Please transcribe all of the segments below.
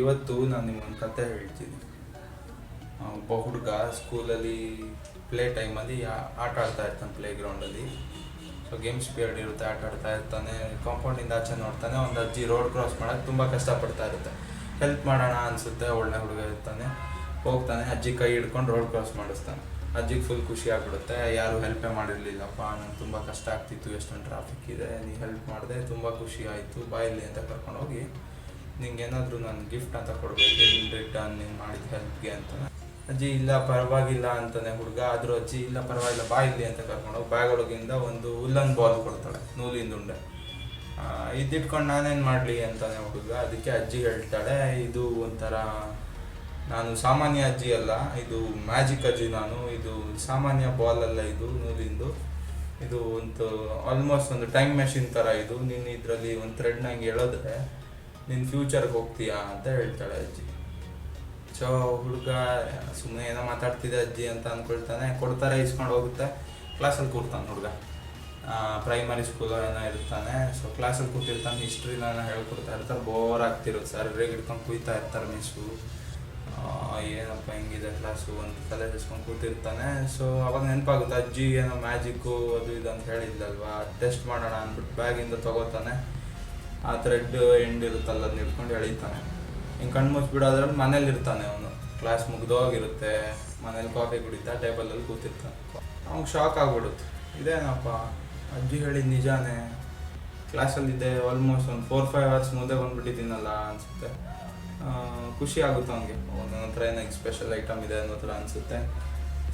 ಇವತ್ತು ನಾನು ನಿಮ್ಗೊಂದು ಕತೆ ಹೇಳ್ತೀನಿ. ಒಬ್ಬ ಹುಡುಗ ಸ್ಕೂಲಲ್ಲಿ ಪ್ಲೇ ಟೈಮಲ್ಲಿ ಆಟ ಆಡ್ತಾ ಇರ್ತಾನೆ ಪ್ಲೇ ಗ್ರೌಂಡಲ್ಲಿ ಸೊ ಗೇಮ್ಸ್ ಪೀರಿಯಡ್ ಇರುತ್ತೆ, ಆಟ ಆಡ್ತಾ ಇರ್ತಾನೆ. ಕಾಂಪೌಂಡಿಂದ ಆಚೆ ನೋಡ್ತಾನೆ. ಒಂದು ಅಜ್ಜಿ ರೋಡ್ ಕ್ರಾಸ್ ಮಾಡೋಕ್ಕೆ ತುಂಬ ಕಷ್ಟಪಡ್ತಾ ಇರುತ್ತೆ. ಹೆಲ್ಪ್ ಮಾಡೋಣ ಅನಿಸುತ್ತೆ, ಒಳ್ಳೆ ಹುಡುಗ ಇರ್ತಾನೆ. ಹೋಗ್ತಾನೆ, ಅಜ್ಜಿ ಕೈ ಹಿಡ್ಕೊಂಡು ರೋಡ್ ಕ್ರಾಸ್ ಮಾಡಿಸ್ತಾನೆ. ಅಜ್ಜಿಗೆ ಫುಲ್ ಖುಷಿ ಆಗ್ಬಿಡುತ್ತೆ. ಯಾರು ಹೆಲ್ಪೇ ಮಾಡಿರಲಿಲ್ಲಪ್ಪ, ನಂಗೆ ತುಂಬ ಕಷ್ಟ ಆಗ್ತಿತ್ತು, ಎಷ್ಟೊಂದು ಟ್ರಾಫಿಕ್ ಇದೆ, ನೀ ಹೆಲ್ಪ್ ಮಾಡಿದೆ, ತುಂಬ ಖುಷಿ ಆಯಿತು ಬಾಯಲ್ಲಿ ಅಂತ ಕರ್ಕೊಂಡು ಹೋಗಿ ನಿಂಗೆ ಏನಾದರೂ ನಾನು ಗಿಫ್ಟ್ ಅಂತ ಕೊಡಬೇಕು ಇನ್ ರಿಟರ್ನ್ ನೀನು ಮಾಡಿದ ಹೆಲ್ಪ್ಗೆ ಅಂತ. ಅಜ್ಜಿ, ಇಲ್ಲ, ಪರವಾಗಿಲ್ಲ ಅಂತಾನೆ ಹುಡುಗ. ಆದರೂ ಅಜ್ಜಿ, ಇಲ್ಲ, ಪರವಾಗಿಲ್ಲ, ಬಾ ಇಲ್ಲಿ ಅಂತ ಕರ್ಕೊಂಡು ಹೋಗಿ ಬ್ಯಾಗ್ ಒಳಗಿಂದ ಒಂದು ಉಲ್ಲನ್ ಬಾಲ್ ಕೊಡ್ತಾಳೆ, ನೂಲಿಂದ ಉಂಡೆ. ಇದ್ದಿಟ್ಕೊಂಡು ನಾನೇನು ಮಾಡಲಿ ಅಂತಾನೆ ಹುಡುಗ. ಅದಕ್ಕೆ ಅಜ್ಜಿ ಹೇಳ್ತಾಳೆ, ಇದು ಒಂಥರ, ನಾನು ಸಾಮಾನ್ಯ ಅಜ್ಜಿ ಅಲ್ಲ, ಇದು ಮ್ಯಾಜಿಕ್ ಅಜ್ಜಿ ನಾನು. ಇದು ಸಾಮಾನ್ಯ ಬಾಲ್ ಅಲ್ಲ ಇದು, ನೂಲಿಂದು. ಇದು ಒಂದು ಆಲ್ಮೋಸ್ಟ್ ಒಂದು ಟೈಮ್ ಮೆಷಿನ್ ಥರ ಇದು. ನೀನು ಇದರಲ್ಲಿ ಒಂದು ಥ್ರೆಡ್ನಾಗಿ ಹಿಂಗೆ ಎಳೆದ್ರೆ ನಿನ್ನ ಫ್ಯೂಚರ್ಗೆ ಹೋಗ್ತೀಯಾ ಅಂತ ಹೇಳ್ತಾಳೆ ಅಜ್ಜಿ. ಸೊ ಹುಡುಗ ಸುಮ್ಮನೆ ಏನೋ ಮಾತಾಡ್ತಿದೆ ಅಜ್ಜಿ ಅಂತ ಅಂದ್ಕೊಳ್ತಾನೆ ಕೊಡ್ತಾರೆ, ಇಸ್ಕೊಂಡು ಹೋಗುತ್ತೆ. ಕ್ಲಾಸಲ್ಲಿ ಕೂರ್ತಾನೆ ಹುಡುಗ. ಪ್ರೈಮರಿ ಸ್ಕೂಲ್ ಏನೋ ಇರ್ತಾನೆ. ಸೊ ಕ್ಲಾಸಲ್ಲಿ ಕೂತಿರ್ತಾನೆ ಹಿಸ್ಟ್ರಿನ ಹೇಳ್ಕೊಡ್ತಾ ಇರ್ತಾರೆ ಬೋರ್ ಆಗ್ತಿರುತ್ತೆ ಸರ್ ಹಿಡ್ಕೊಂಡು ಕುಯ್ತಾ ಇರ್ತಾರೆ ಮಿಸ್ಸು ಏನಪ್ಪ ಹೆಂಗಿದೆ ಕ್ಲಾಸು ಅಂತ ತಲೆ ಹಿಡ್ಸ್ಕೊಂಡು ಕೂತಿರ್ತಾನೆ. ಸೊ ಅವಾಗ ನೆನಪಾಗುತ್ತೆ, ಅಜ್ಜಿ ಏನೋ ಮ್ಯಾಜಿಕ್ಕು ಅದು ಇದು ಅಂತ ಹೇಳಿದ್ಲಲ್ವಾ. ಟೆಸ್ಟ್ ಮಾಡೋಣ ಅಂದ್ಬಿಟ್ಟು ಬ್ಯಾಗಿಂದ ತಗೋತಾನೆ. ಆ ಥ್ರೆಡ್ ಎಂಡ್ ಇರುತ್ತಲ್ಲ ಅದನ್ನ ಹಿಡ್ಕೊಂಡು ಎಳಿತಾನೆ. ಹಿಂಗೆ ಕಣ್ಣು ಮುಚ್ಚಿಬಿಡೋದ್ರಲ್ಲಿ ಮನೇಲಿ ಇರ್ತಾನೆ ಅವನು. ಕ್ಲಾಸ್ ಮುಗ್ದೋಗಿರುತ್ತೆ ಮನೇಲಿ ಕಾಫಿ ಕುಡಿತಾ ಟೇಬಲಲ್ಲಿ ಕೂತಿರ್ತಾನೆ. ಅವ್ನಿಗೆ ಶಾಕ್ ಆಗ್ಬಿಡುತ್ತೆ. ಇದೇನಪ್ಪ? ಅಜ್ಜಿ ಹೇಳಿದ ನಿಜಾನೇ? ಕ್ಲಾಸಲ್ಲಿದ್ದೆ ಆಲ್ಮೋಸ್ಟ್ ಒಂದು ಫೋರ್ ಫೈವ್ ಅವರ್ಸ್ ಮುಂದೆ ಬಂದುಬಿಟ್ಟಿದ್ದೀನಲ್ಲ ಅನಿಸುತ್ತೆ. ಖುಷಿ ಆಗುತ್ತೆ ಅವನಿಗೆ. ಒಂದೊಂದು ಹತ್ರ ಏನಾಗಿ ಸ್ಪೆಷಲ್ ಐಟಮ್ ಇದೆ ಅನ್ನೋ ಥರ ಅನಿಸುತ್ತೆ.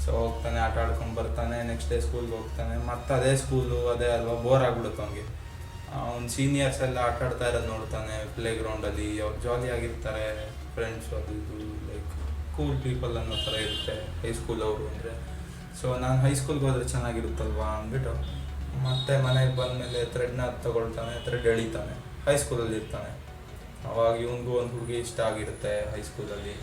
ಸೊ ಹೋಗ್ತಾನೆ, ಆಟ ಆಡ್ಕೊಂಡು ಬರ್ತಾನೆ ನೆಕ್ಸ್ಟ್ ಡೇ ಸ್ಕೂಲ್ಗೆ ಹೋಗ್ತಾನೆ. ಮತ್ತೆ ಅದೇ ಸ್ಕೂಲು ಅದೇ ಅಲ್ವಾ? ಬೋರ್ ಆಗ್ಬಿಡುತ್ತೆ ಅವನಿಗೆ. ಅವ್ನ ಸೀನಿಯರ್ಸ್ ಎಲ್ಲ ಆಟ ಆಡ್ತಾ ಇರೋದು ನೋಡ್ತಾನೆ ಪ್ಲೇ ಗ್ರೌಂಡಲ್ಲಿ ಅವ್ರು ಜಾಲಿ ಆಗಿರ್ತಾರೆ ಫ್ರೆಂಡ್ಸ್ ಅದು ಇದು ಲೈಕ್ ಕೂಲ್ ಪೀಪಲ್ ಅನ್ನೋ ಥರ ಇರುತ್ತೆ ಹೈಸ್ಕೂಲ್ ಅವರು ಅಂದರೆ. ಸೊ ನಾನು ಹೈಸ್ಕೂಲ್ಗೆ ಹೋದ್ರೆ ಚೆನ್ನಾಗಿರುತ್ತಲ್ವಾ ಅಂದ್ಬಿಟ್ಟು ಮತ್ತೆ ಮನೆಗೆ ಬಂದಮೇಲೆ ಥ್ರೆಡ್ನ ತಗೊಳ್ತಾನೆ ಥ್ರೆಡ್ ಎಳಿತಾನೆ. ಹೈಸ್ಕೂಲಲ್ಲಿ ಇರ್ತಾನೆ. ಅವಾಗ ಇವನಿಗೂ ಒಂದು ಹುಡುಗಿ ಇಷ್ಟ ಆಗಿರುತ್ತೆ ಹೈಸ್ಕೂಲಲ್ಲಿ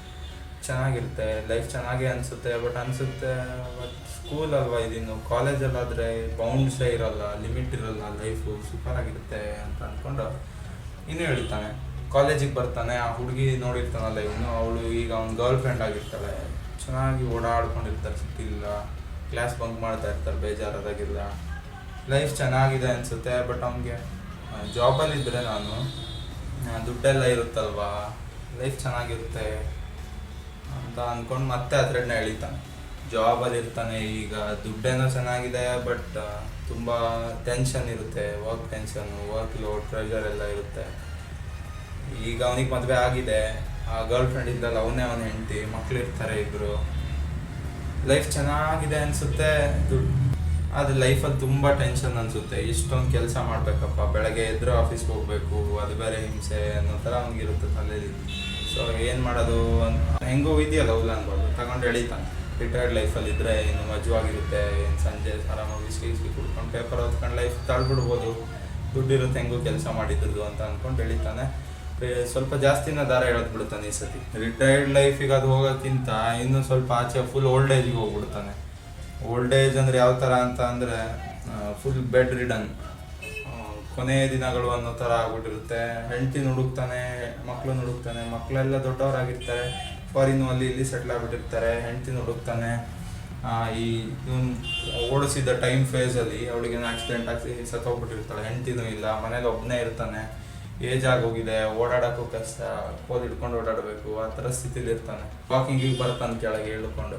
ಚೆನ್ನಾಗಿರುತ್ತೆ ಲೈಫ್ ಚೆನ್ನಾಗೇ ಅನಿಸುತ್ತೆ ಬಟ್ ಅನಿಸುತ್ತೆ ಬಟ್ ಸ್ಕೂಲ್ ಅಲ್ವಾ ಇದಿನ್ನು ಕಾಲೇಜಲ್ಲಾದರೆ ಬೌಂಡ್ಸೇ ಇರಲ್ಲ ಲಿಮಿಟ್ ಇರಲ್ಲ ಲೈಫು ಸೂಪರ್ ಆಗಿರುತ್ತೆ ಅಂತ ಅಂದ್ಕೊಂಡು ಇನ್ನೂ ಹೇಳ್ತಾನೆ. ಕಾಲೇಜಿಗೆ ಬರ್ತಾನೆ, ಆ ಹುಡುಗಿ ನೋಡಿರ್ತಾನಲ್ಲ ಇವನು, ಅವಳು ಈಗ ಅವ್ನು ಗರ್ಲ್ ಫ್ರೆಂಡ್ ಆಗಿರ್ತಾಳೆ. ಚೆನ್ನಾಗಿ ಓಡಾಡ್ಕೊಂಡಿರ್ತಾರೆ ಸಿಕ್ಕಿಲ್ಲ ಕ್ಲಾಸ್ ಬಂಕ್ ಮಾಡ್ತಾ ಇರ್ತಾರೆ, ಬೇಜಾರಾದಾಗಿಲ್ಲ. ಲೈಫ್ ಚೆನ್ನಾಗಿದೆ ಅನಿಸುತ್ತೆ ಬಟ್ ಅವನಿಗೆ ಜಾಬಲ್ಲಿದ್ದರೆ ನಾನು ದುಡ್ಡೆಲ್ಲ ಇರುತ್ತಲ್ವಾ? ಲೈಫ್ ಚೆನ್ನಾಗಿರುತ್ತೆ. ಅಂತ ಅಂದ್ಕೊಂಡು ಮತ್ತೆ ಅದ್ರನ್ನ ಎಳಿತಾನೆ. ಜಾಬಲ್ಲಿ ಇರ್ತಾನೆ, ಈಗ ದುಡ್ಡೇನೋ ಚೆನ್ನಾಗಿದೆ ಬಟ್ ತುಂಬ ಟೆನ್ಷನ್ ಇರುತ್ತೆ. Work tension work load pressure ಎಲ್ಲ ಇರುತ್ತೆ. ಈಗ ಅವನಿಗೆ ಮದುವೆ ಆಗಿದೆ. ಆ ಗರ್ಲ್ ಫ್ರೆಂಡ್ ಇದ್ದಲ್ಲ ಅವನೇ ಅವನ ಹೆಂಡತಿ, ಮಕ್ಳು ಇರ್ತಾರೆ ಇಬ್ಬರು ಲೈಫ್ ಚೆನ್ನಾಗಿದೆ ಅನಿಸುತ್ತೆ ದುಡ್ಡು ಆದರೆ ಲೈಫಲ್ಲಿ ತುಂಬ ಟೆನ್ಷನ್ ಅನಿಸುತ್ತೆ. ಇಷ್ಟೊಂದು ಕೆಲಸ ಮಾಡಬೇಕಪ್ಪ. ಬೆಳಗ್ಗೆ ಎದ್ರೂ ಆಫೀಸ್ಗೆ ಹೋಗಬೇಕು, ಅದು ಬೇರೆ ಹಿಂಸೆ ಅನ್ನೋ ಥರ ಅವ್ನಿಗಿರುತ್ತೆ ತಲೆಯಲ್ಲಿ ಸೊ ಏನು ಮಾಡೋದು ಅಂತ. ಹೆಂಗೋ ಇದೆಯಲ್ಲ ಉಲ್ಲ ಅನ್ಬೋದು ತಗೊಂಡು ಎಳಿತಾನೆ. ರಿಟೈರ್ಡ್ ಲೈಫ್ ಅಲ್ಲಿ ಇದ್ರೆ ಏನು ಮಜವಾಗಿರುತ್ತೆ. ಏನು ಸಂಜೆ ಆರಾಮಾಗಿ ಬಿಸಿ ಕುಡ್ಕೊಂಡು ಪೇಪರ್ ಓದ್ಕೊಂಡು ಲೈಫ್ ತಳ್ಬಿಡ್ಬೋದು. ದುಡ್ಡಿರುತ್ತೆ ಹೆಂಗೂ ಕೆಲಸ ಮಾಡಿದ್ದು ಅಂತ ಅಂದ್ಕೊಂಡು ಎಳಿತಾನೆ. ಸ್ವಲ್ಪ ಜಾಸ್ತಿನ ದಾರ ಎಳೆದ್ಬಿಡ್ತಾನೆ ಈ ಸತಿ. ರಿಟೈರ್ಡ್ ಲೈಫಿಗೆ ಅದು ಹೋಗೋಕ್ಕಿಂತ ಇನ್ನು ಸ್ವಲ್ಪ ಆಚೆ ಫುಲ್ ಓಲ್ಡ್ ಏಜ್ಗೆ ಹೋಗ್ಬಿಡ್ತಾನೆ. ಓಲ್ಡ್ ಏಜ್ ಅಂದ್ರೆ ಯಾವ ಥರ ಅಂತ ಅಂದರೆ ಫುಲ್ ಬೆಡ್ ರಿಡನ್ ಕೊನೆಯ ದಿನಗಳು ಅನ್ನೋ ಥರ ಆಗ್ಬಿಟ್ಟಿರುತ್ತೆ. ಹೆಂಡತಿ ನುಡುಕ್ತಾನೆ ಮಕ್ಕಳು ನುಡುಕ್ತಾನೆ ಮಕ್ಕಳೆಲ್ಲ ದೊಡ್ಡವರಾಗಿರ್ತಾರೆ. ಫಾರಿನ್ ಅಲ್ಲಿ ಇಲ್ಲಿ ಸೆಟ್ಲ್ ಆಗ್ಬಿಟ್ಟಿರ್ತಾರೆ. ಹೆಂಡತಿ ನುಡುಕ್ತಾನೆ ಈ ಓಡಿಸಿದ ಟೈಮ್ ಫೇಸಲ್ಲಿ ಅವಳಿಗೆ ಆಕ್ಸಿಡೆಂಟ್ ಆಗಿ ಸತ್ತೋಗ್ಬಿಟ್ಟಿರ್ತಾಳೆ. ಹೆಂಡತಿನೂ ಇಲ್ಲ, ಮನೇಲಿ ಒಬ್ಬನೇ ಇರ್ತಾನೆ. ಏಜ್ ಆಗೋಗಿದೆ ಓಡಾಡೋಕ್ಕೂ ಕಷ್ಟ ಕೋಲ್ ಹಿಡ್ಕೊಂಡು ಓಡಾಡಬೇಕು, ಆ ಥರ ಸ್ಥಿತಿಲಿ ಇರ್ತಾನೆ. ವಾಕಿಂಗಿಗೆ ಬರ್ತಾನೆ ಕೆಳಗೆ ಹೇಳ್ಕೊಂಡು.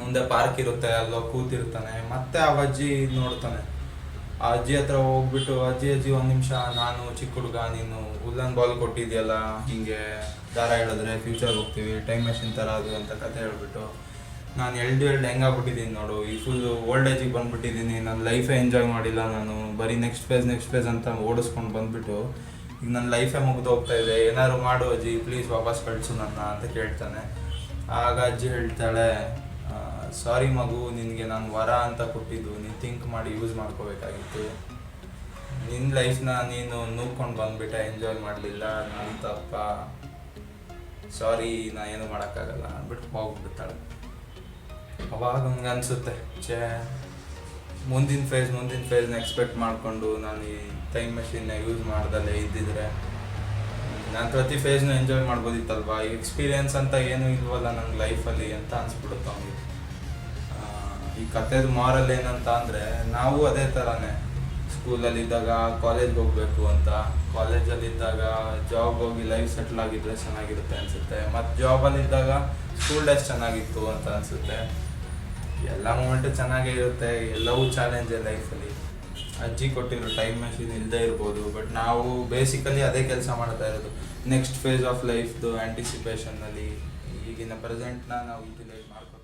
ಮುಂದೆ ಪಾರ್ಕ್ ಇರುತ್ತೆ, ಅಲ್ಲೋ ಕೂತಿರ್ತಾನೆ. ಮತ್ತೆ ಆ ಅಜ್ಜಿ ನೋಡ್ತಾನೆ. ಆ ಅಜ್ಜಿ ಹತ್ರ ಹೋಗ್ಬಿಟ್ಟು, ಅಜ್ಜಿ ಅಜ್ಜಿ, ಒಂದು ನಿಮಿಷ, ನಾನು ಚಿಕ್ಕ ಹುಡುಗ, ನೀನು ಉಲ್ಲನ್ ಬಾಲ್ ಕೊಟ್ಟಿದ್ಯಲ್ಲ, ಹಿಂಗೆ ದಾರ ಹೇಳಿದ್ರೆ ಫ್ಯೂಚರ್ ಹೋಗ್ತೀವಿ ಟೈಮ್ ಮೆಷಿನ್ ಥರ ಅದು ಅಂತ ಕತೆ ಹೇಳ್ಬಿಟ್ಟು, ನಾನು ಎಲ್ಡು ಎಲ್ಡು ಹೆಂಗಾಗ್ಬಿಟ್ಟಿದ್ದೀನಿ ನೋಡು, ಈ ಫುಲ್ ಓಲ್ಡ್ ಏಜಿಗೆ ಬಂದ್ಬಿಟ್ಟಿದ್ದೀನಿ ನನ್ನ ಲೈಫೇ ಎಂಜಾಯ್ ಮಾಡಿಲ್ಲ ನಾನು, ಬರೀ ನೆಕ್ಸ್ಟ್ ಫೇಸ್ ನೆಕ್ಸ್ಟ್ ಫೇಸ್ ಅಂತ ಓಡಿಸ್ಕೊಂಡು ಬಂದ್ಬಿಟ್ಟು, ಈಗ ನನ್ನ ಲೈಫೇ ಮುಗಿದು ಹೋಗ್ತಾ ಇದೆ, ಏನಾದ್ರು ಮಾಡು ಅಜ್ಜಿ ಪ್ಲೀಸ್ ವಾಪಸ್ ಕಳಿಸು ನನ್ನ, ಅಂತ ಕೇಳ್ತಾನೆ. ಆಗ ಅಜ್ಜಿ ಹೇಳ್ತಾಳೆ ಸಾರಿ ಮಗು, ನಿನಗೆ ನಾನು ವರ ಅಂತ ಕೊಟ್ಟಿದ್ದು, ನೀನು ಥಿಂಕ್ ಮಾಡಿ ಯೂಸ್ ಮಾಡ್ಕೋಬೇಕಾಗಿತ್ತು. ನಿನ್ನ ಲೈಫ್ನ ನೀನು ನೂಕೊಂಡು ಬಂದ್ಬಿಟ್ಟೆ ಎಂಜಾಯ್ ಮಾಡಲಿಲ್ಲ ನನ್ನ ತಪ್ಪ. ಸಾರಿ, ನಾ ಏನು ಮಾಡೋಕ್ಕಾಗಲ್ಲ ಅಂದ್ಬಿಟ್ಟು ಹೋಗ್ಬಿಡ್ತಾಳೆ. ಅವಾಗ ಹಂಗೆ ಅನಿಸುತ್ತೆ, ಛೇ, ಮುಂದಿನ ಫೇಸ್ ಮುಂದಿನ ಫೇಸ್ನ ಎಕ್ಸ್ಪೆಕ್ಟ್ ಮಾಡಿಕೊಂಡು ನಾನು ಈ ಟೈಮ್ ಮೆಷಿನ್ನ ಯೂಸ್ ಮಾಡ್ದಲ್ಲೇ ಇದ್ದಿದ್ರೆ, ನಾನು ಪ್ರತಿ ಫೇಸ್ನು ಎಂಜಾಯ್ ಮಾಡ್ಬೋದಿತ್ತಲ್ವಾ? ಈ ಎಕ್ಸ್ಪೀರಿಯನ್ಸ್ ಅಂತ ಏನೂ ಇಲ್ವಲ್ಲ ನನ್ನ ಲೈಫಲ್ಲಿ ಅಂತ ಅನಿಸ್ಬಿಡುತ್ತೆ ಅವನಿಗೆ. ಈ ಕಥೆದ ಮಾರಲ್ ಏನಂತ ಅಂದರೆ ನಾವು ಅದೇ ಥರನೇ ಸ್ಕೂಲಲ್ಲಿ ಇದ್ದಾಗ ಕಾಲೇಜ್ಗೆ ಹೋಗಬೇಕು ಅಂತ. ಕಾಲೇಜಲ್ಲಿ ಇದ್ದಾಗ ಜಾಬ್ ಹೋಗಿ ಲೈಫ್ ಸೆಟ್ಲ್ ಆಗಿದ್ರೆ ಚೆನ್ನಾಗಿರುತ್ತೆ ಅನಿಸುತ್ತೆ. ಮತ್ತು ಜಾಬಲ್ಲಿ ಇದ್ದಾಗ ಸ್ಕೂಲ್ ಡೇಸ್ ಚೆನ್ನಾಗಿತ್ತು ಅಂತ ಅನಿಸುತ್ತೆ. ಎಲ್ಲ ಮೂಮೆಂಟು ಚೆನ್ನಾಗೇ ಇರುತ್ತೆ. ಎಲ್ಲವೂ ಚಾಲೆಂಜೇ ಲೈಫಲ್ಲಿ ಅಜ್ಜಿ ಕೊಟ್ಟಿರೋ ಟೈಮ್ ಮೆಷಿನ್ ಇಲ್ಲದೆ ಇರ್ಬೋದು. ಬಟ್ ನಾವು ಬೇಸಿಕಲಿ ಅದೇ ಕೆಲಸ ಮಾಡ್ತಾ ಇರೋದು. ನೆಕ್ಸ್ಟ್ ಫೇಸ್ ಆಫ್ ಲೈಫ್ದು ಆ್ಯಂಟಿಸಿಪೇಷನ್ನಲ್ಲಿ ಈಗಿನ ಪ್ರೆಸೆಂಟ್ನ ನಾವು ಯುಟಿಲೈಸ್ ಮಾಡ್ಕೊಂಡು